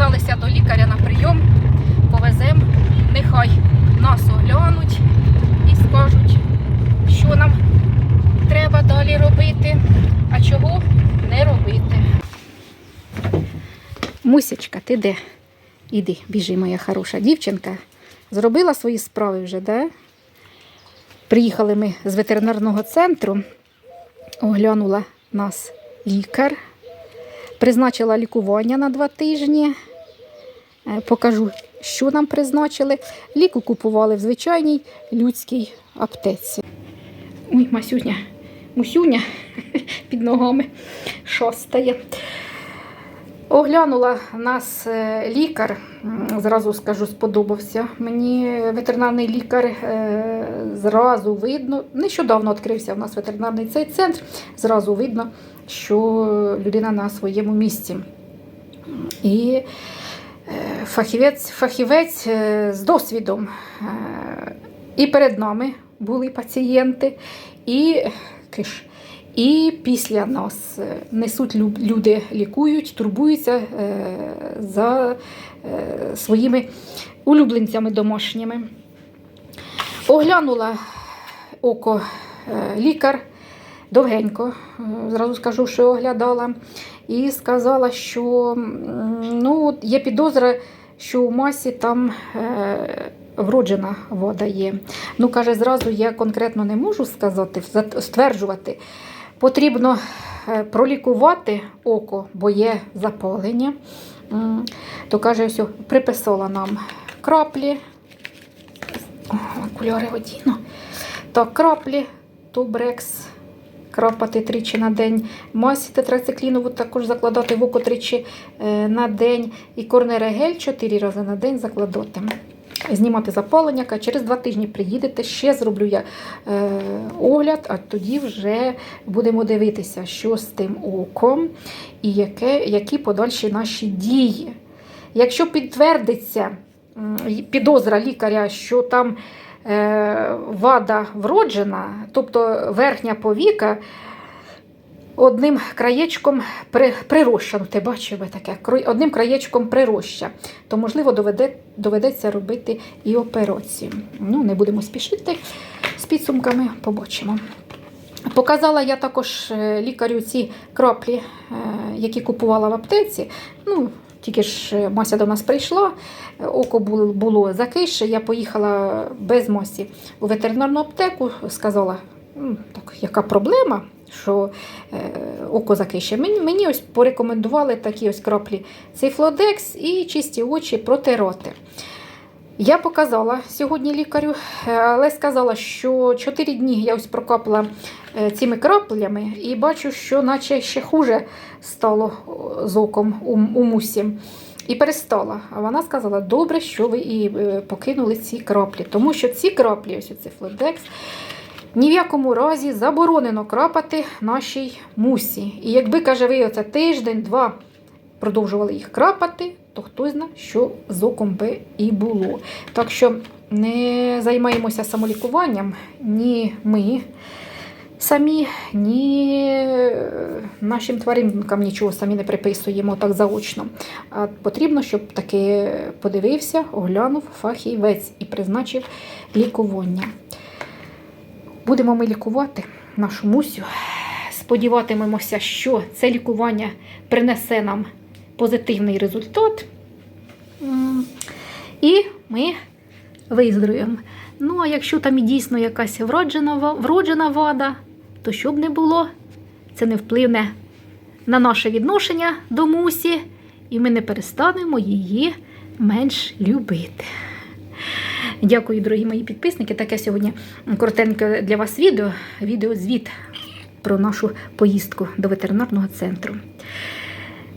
записалися до лікаря на прийом, повеземо, нехай нас оглянуть і скажуть, що нам треба далі робити, а чого не робити. Мусячка, ти де? Іди, біжи, моя хороша дівчинка. Зробила свої справи вже, де? Приїхали ми з ветеринарного центру, оглянула нас лікар, призначила лікування на два тижні. Е, Покажу, що нам призначили. Ліку купували в звичайній людській аптеці. Ой, Масюня, Мусюня під ногами шостає. Оглянула нас е, лікар, зразу скажу, сподобався. Мені ветеринарний лікар е, зразу видно, нещодавно відкрився в нас ветеринарний цей центр, зразу видно, що людина на своєму місці. І фахівець, фахівець е, з досвідом. Е, І перед нами були пацієнти, і киш. І після нас е, несуть люди, лікують, турбуються за своїми улюбленцями домашніми. Оглянула око лікар довгенько, зразу скажу, що оглядала, і сказала, що ну, є підозра, що у масі там е, вроджена вода є. Ну, каже, зразу я конкретно не можу сказати, стверджувати. Потрібно е, пролікувати око, бо є запалення. То каже, ось приписала нам краплі. Окуляри одіну. Так, краплі, тубрекс, крапати тричі на день. Мазь тетрациклінову також закладати в око тричі е, на день. І корнерегель чотири рази на день закладати. Знімати запалення, через два тижні приїдете, ще зроблю я е, огляд, а тоді вже будемо дивитися, що з тим оком і яке, які подальші наші дії. Якщо підтвердиться підозра лікаря, що там вада вроджена, тобто верхня повіка одним краєчком при, прироща, ну ти бачив таке, одним краєчком прироща, то можливо доведе, доведеться робити і операцію. Ну, не будемо спішити з підсумками, побачимо. Показала я також е, лікарю ці краплі, е, які купувала в аптеці. Ну, тільки ж е, Мася до нас прийшла, е, око було, закише. Я поїхала без Масі у ветеринарну аптеку, сказала, так, яка проблема, що е, око закише. Мені, мені ось порекомендували такі ось краплі цифлодекс і чисті очі протирати. Я показала сьогодні лікарю, е, але сказала, що 4 дні я ось прокапала е, цими краплями і бачу, що наче ще хуже стало о, з оком у, у мусі. І перестала. А вона сказала, добре, що ви і е, покинули ці краплі. Тому що ці краплі, ось оце флодекс, ні в якому разі заборонено крапати нашій мусі. І якби, каже, ви оце тиждень-два продовжували їх крапати, то хто зна, що з оком би і було. Так що не займаємося самолікуванням ні ми самі, ні е, нашим тваринкам нічого самі не приписуємо так заочно. А потрібно, щоб таки подивився, оглянув фахівець і призначив лікування. Будемо ми лікувати нашу мусю. Сподіватимемося, що це лікування принесе нам позитивний результат. І ми виздоровіємо. Ну, а якщо там і дійсно якась вроджена, вроджена вада, то щоб не було, це не впливне на наше відношення до мусі, і ми не перестанемо її менш любити. Дякую, дорогі мої підписники. Таке сьогодні коротеньке для вас відео. Відеозвіт про нашу поїздку до ветеринарного центру.